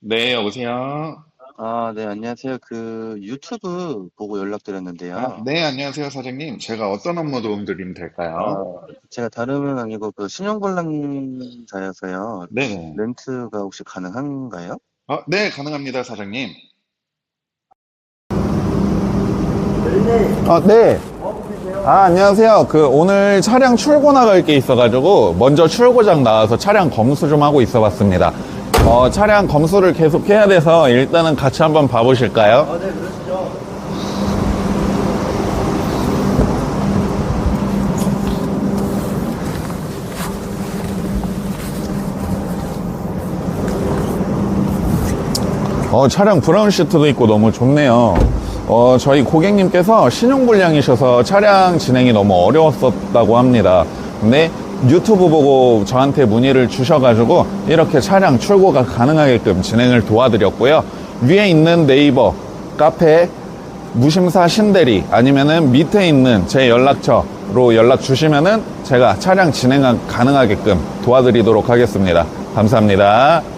네, 여보세요. 아, 네, 안녕하세요. 그 유튜브 보고 연락드렸는데요. 아, 네, 안녕하세요, 사장님. 제가 어떤 업무 도움 드리면 될까요? 아, 제가 다름은 아니고 그 신용불량자여서요. 네. 렌트가 혹시 가능한가요? 아, 네, 가능합니다, 사장님. 아, 네. 아, 안녕하세요. 그, 오늘 차량 출고 나갈 게 있어가지고, 먼저 출고장 나와서 차량 검수 좀 하고 있어 봤습니다. 어, 차량 검수를 계속 해야 돼서, 일단은 같이 한번 봐보실까요? 아, 네, 그러시죠. 어, 차량 브라운 시트도 있고 너무 좋네요. 어, 저희 고객님께서 신용불량이셔서 차량 진행이 너무 어려웠었다고 합니다. 근데 유튜브 보고 저한테 문의를 주셔가지고 이렇게 차량 출고가 가능하게끔 진행을 도와드렸고요. 위에 있는 네이버 카페 무심사 신대리 아니면은 밑에 있는 제 연락처로 연락 주시면은 제가 차량 진행 가능하게끔 도와드리도록 하겠습니다. 감사합니다.